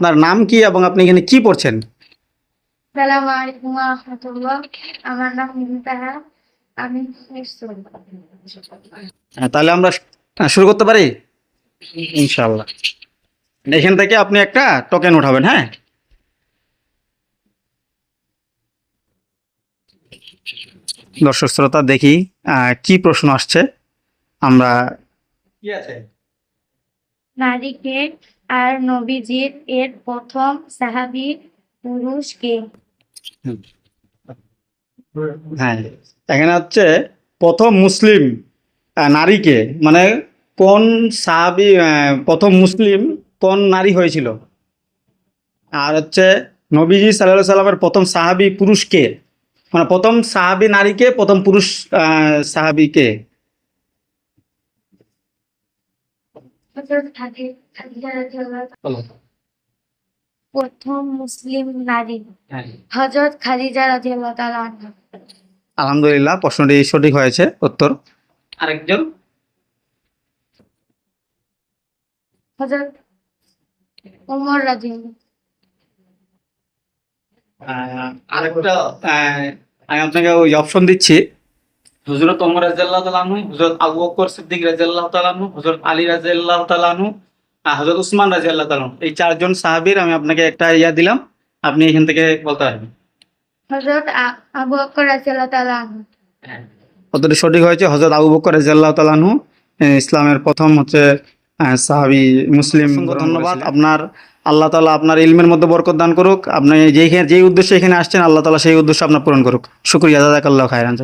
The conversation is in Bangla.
আপনার নাম কি এবং আপনি এখানে কি পড়ছেন? সালাম আলাইকুম রহমতুল্লাহ। আমার নাম আমি হ্যাঁ, তাহলে আমরা শুরু করতে পারি? ইনশাল্লাহ এখান থেকে আপনি একটা টোকেন উঠাবেন হ্যাঁ? দর্শক শ্রোতা দেখি কি প্রশ্ন আসছে? আমরা কি আছে? নারীকে আর নবীজির এর প্রথম সাহাবী পুরুষ কে? হ্যাঁ এখানে হচ্ছে প্রথম মুসলিম নারীকে মানে কোন সাহাবি প্রথম মুসলিম কোন নারী হয়েছিল? আর হচ্ছে নবীজি সাল্লাহ সাল্লামের প্রথম সাহাবি পুরুষকে মানে প্রথম সাহাবি নারীকে প্রথম পুরুষ সাহাবিকে হযরত খাদি- খাদিজা রাদিয়াল্লাহু প্রথম মুসলিম নারী হযরত খাদিজা রাদিয়াল্লাহু তাআলা। আনহা আলহামদুলিল্লাহ প্রশ্নটি সঠিক হয়েছে উত্তর। আরেকজন? হযরত ওমর রাদিয়াল্লাহু আরেকটা আহ, আমি আপনাকে ওই অপশন দিচ্ছি। হজরত ওমর রাজিয়াল্লাহ তালানু হজরত আবু বকর সিদ্দিক রাজিয়াল্লাহ তালানু হজরত আলী রাজিয়াল্লাহ তালানু আর হজরত উসমান রাজিয়াল্লাহ তালানু এই চারজন সাহাবীর আমি আপনাকে একটা ইয়া দিলাম আপনি এখান থেকে বলতে পারবেন। হযরত আবু বকর রাদিয়াল্লাহু তাআলা আনহু। সঠিক হয়েছে? হজরত আবু বকর রাজিয়াল্লাহ তালানু ইসলামের প্রথম হচ্ছে সাহাবী মুসলিম ধন্যবাদ। আপনার আল্লাহ তালা আপনার ইলমের মধ্যে বরকত দান করুক। আপনি যেই যেই উদ্দেশ্যে এখানে আসছেন আল্লাহ তালা সেই উদ্দেশ্য আপনার পূরণ করুক। শুক্রিয়া দাদা আল্লাহ খায়রান।